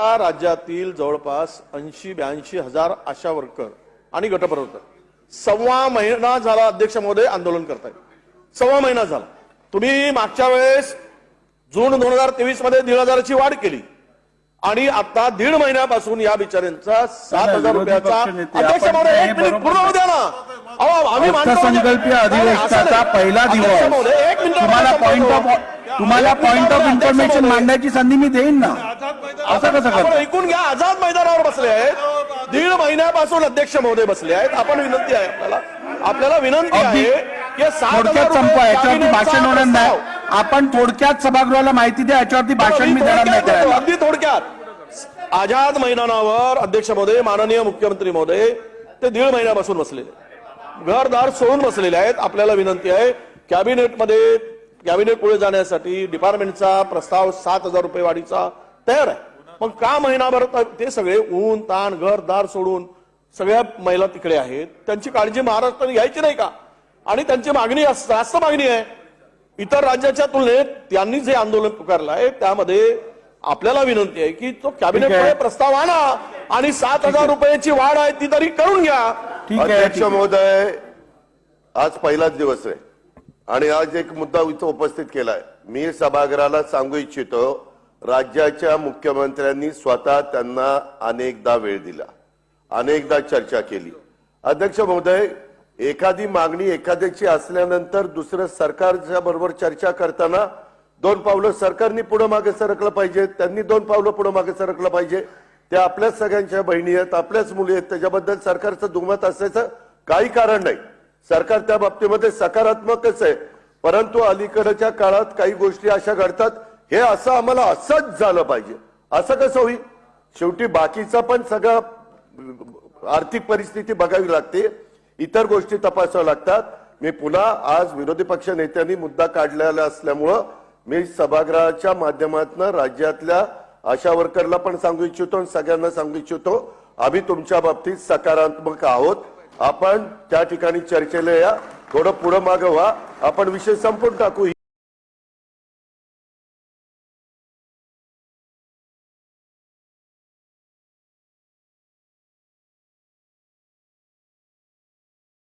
या राज्यातील जवळपास ऐंशी ब्याऐंशी हजार आशा वर्कर आणि गटप्रवर्तक सव्वा महिना झाला अध्यक्ष महोदय आंदोलन करतायत. सव्वा महिना झाला. तुम्ही मागच्या वेळेस जून दोन हजार तेवीसमध्ये दीड हजाराची वाढ केली. आणि आता दीड महिन्यापासून या बिचाऱ्यांचा सात हजार रुपयाचा अध्यक्ष महोदय एक मिनिट पूर्ण होऊ द्या ना. अहो, आम्ही म्हणजे- अर्थसंकल्पीय असं अधिवेशनाचा. पहिला अध्यक्ष दिवस. महोदय, एक मिनिट तुम्हाला पॉइंट ऑफ. तुम्हाला पॉइंट ऑफ इन्फॉर्मेशन. मांडण्याची संधी मी देईन ना. असं कसं आपण करता ऐकून घ्या आझाद मैदानावर बसले आहेत. दीड महिन्यापासून अध्यक्ष महोदय बसले आहेत. आपण विनंती आहे आपल्याला. आपल्याला विनंती अगदी आहे की सात हजार थोडक्यात रुपये संपवा याच्यावरती कॅबिनेटचा भाषण होणार नाही. प्रस्ताव. आपण थोडक्यात सभागृहाला माहिती द्या याच्यावरती भाषण मी देणार नाही थोडक्यात करायला अगदी थोडक्यात. आझाद मैदानावर अध्यक्ष महोदय माननीय मुख्यमंत्री महोदय ते दीड महिन्यापासून बसलेले घरदार सोडून बसलेले आहेत. आपल्याला विनंती आहे कॅबिनेटमध्ये कॅबिनेट पुढे जाण्यासाठी डिपार्टमेंटचा प्रस्ताव सात हजार रुपये वाढीचा तयार आहे. मग का महिनाभर ते सगळे ऊन ताण घरदार सोडून सगळ्या महिला तिकडे आहेत. त्यांची काळजी महाराष्ट्राने घ्यायची नाही का? आणि त्यांची मागणी जास्त मागणी आहे. इतर राज्याच्या तुलनेत त्यांनी जे आंदोलन पुकारलं आहे त्यामध्ये आपल्याला विनंती आहे की तो कॅबिनेटमध्ये प्रस्ताव आणा आणि सात हजार रुपयाची वाढ आहे ती तरी करून घ्या. अध्यक्ष. महोदय आज पहिलाच दिवस आहे. आणि आज एक मुद्दा इथं उपस्थित केलाय. मी सभागृहाला सांगू इच्छितो राज्याच्या मुख्यमंत्र्यांनी स्वतः त्यांना अनेकदा वेळ दिला अनेकदा चर्चा केली. अध्यक्ष महोदय एखादी मागणी एखाद्याची असल्यानंतर दुसरं सरकारच्या बरोबर चर्चा करताना दोन पावलं सरकारनी पुढे मागे सरकलं पाहिजे त्यांनी दोन पावलं पुढे मागे सरकलं पाहिजे. त्या आपल्याच सगळ्यांच्या बहिणी आहेत आपल्याच मुली आहेत त्याच्याबद्दल सरकारचं दुमत असायचं काही कारण नाही. सरकार त्या बाबतीमध्ये सकारात्मकच आहे परंतु अलीकडच्या काळात काही गोष्टी अशा घडतात हे असं आम्हाला असंच झालं पाहिजे. असं कसं होईल? शेवटी बाकीचा पण सगळं आर्थिक परिस्थिती बघावी लागते. इतर गोष्टी तपासाव्या लागतात. मी पुन्हा आज विरोधी पक्ष नेत्यांनी मुद्दा काढलेला असल्यामुळं मी सभागृहाच्या माध्यमातून राज्यातल्या आशा वर्करला पण सांगू इच्छितो आणि सगळ्यांना सांगू इच्छितो आम्ही तुमच्या बाबतीत सकारात्मक आहोत. आपण त्या ठिकाणी चर्चेला या. थोडं पुढं मागं व्हा. आपण विषय संपून टाकू.